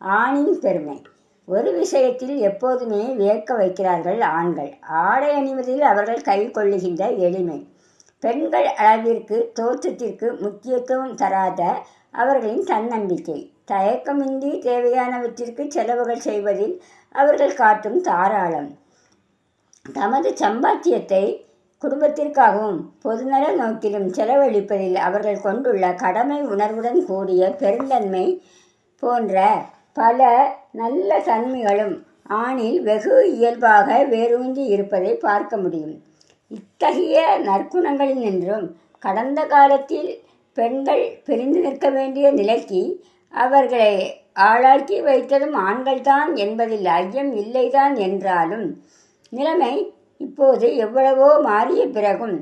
ஆணின் பெருமை. ஒரு விஷயத்தில் எப்போதுமே வியக்க வைக்கிறார்கள் ஆண்கள். ஆடை அணிவதில் அவர்கள் கை கொள்ளுகின்ற எளிமை. பெண்கள் அளவிற்கு தோற்றத்திற்கு முக்கியத்துவம் தராத அவர்களின் தன்னம்பிக்கை. தயக்கமின்றி தேவையானவற்றிற்கு செலவுகள் செய்வதில் அவர்கள் காட்டும் தாராளம். தமது சம்பாத்தியத்தை குடும்பத்திற்காகவும் பொதுநல நோக்கிலும் செலவழிப்பதில் அவர்கள் கொண்டுள்ள கடமை உணர்வுடன் கூடிய பெருந்தன்மை போன்ற பல நல்ல தன்மைகளும் ஆணில் வெகு இயல்பாக வேரூன்றி இருப்பதை பார்க்க முடியும். இத்தகைய நற்குணங்களினின்றும் கடந்த காலத்தில் பெண்கள் பிரிந்து நிற்க வேண்டிய நிலைக்கு அவர்களை ஆளாக்கி வைத்ததும் ஆண்கள்தான் என்பதில் ஐயம் இல்லைதான் என்றாலும் நிலைமை இப்போது எவ்வளவோ மாறிய பிறகும்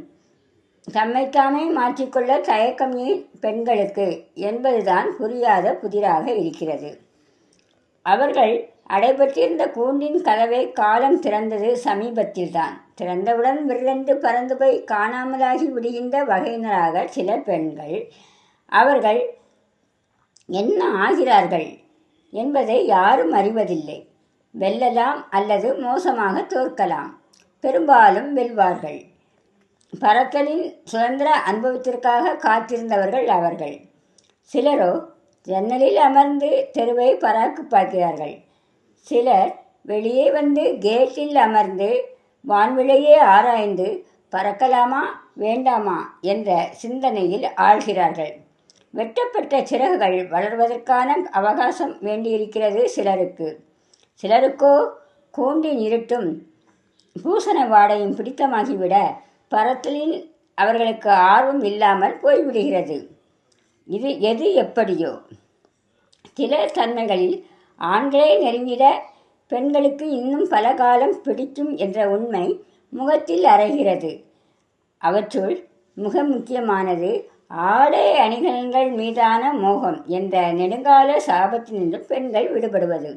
தம்மைத்தாமே மாற்றிக்கொள்ள தயக்கம் ஏன் பெண்களுக்கு என்பதுதான் புரியாத புதிராக இருக்கிறது. அவர்கள் அடைபட்டிருந்த கூண்டின் கதவை காலம் திறந்தது சமீபத்தில்தான். திறந்தவுடன் விரலென்று பறந்து போய் காணாமலாகி விடுகின்ற வகையினராக சில பெண்கள் அவர்கள் என்ன ஆகிறார்கள் என்பதை யாரும் அறிவதில்லை. வெல்லலாம் அல்லது மோசமாக தோற்கலாம். பெரும்பாலும் வெல்வார்கள். பறத்தலின் சுதந்திர அனுபவத்திற்காக காத்திருந்தவர்கள் அவர்கள். சிலரோ ஜன்னலில் அமர்ந்து தெருவை பராக்கு பார்க்கிறார்கள். சிலர் வெளியே வந்து கேட்டில் அமர்ந்து வான்விலையே ஆராய்ந்து பறக்கலாமா வேண்டாமா? என்ற சிந்தனையில் ஆழ்கிறார்கள். வெட்டப்பட்ட சிறகுகள் வளர்வதற்கான அவகாசம் வேண்டியிருக்கிறது சிலருக்கு. சிலருக்கோ கூண்டின் இருட்டும் பூசண வாடையும் பிடித்தமாகிவிட பரத்தலில் அவர்களுக்கு ஆர்வம் இல்லாமல் போய்விடுகிறது. இது எது எப்படியோ. சில தன்மைகளில் ஆண்களே நெருங்கிட பெண்களுக்கு இன்னும் பல காலம் பிடிக்கும் என்ற உண்மை முகத்தில் அறைகிறது. அவற்றுள் மிக முக்கியமானது ஆடை அணிகலன்கள் மீதான மோகம் என்ற நெடுங்கால சாபத்தினின்றும் பெண்கள் விடுபடுவது.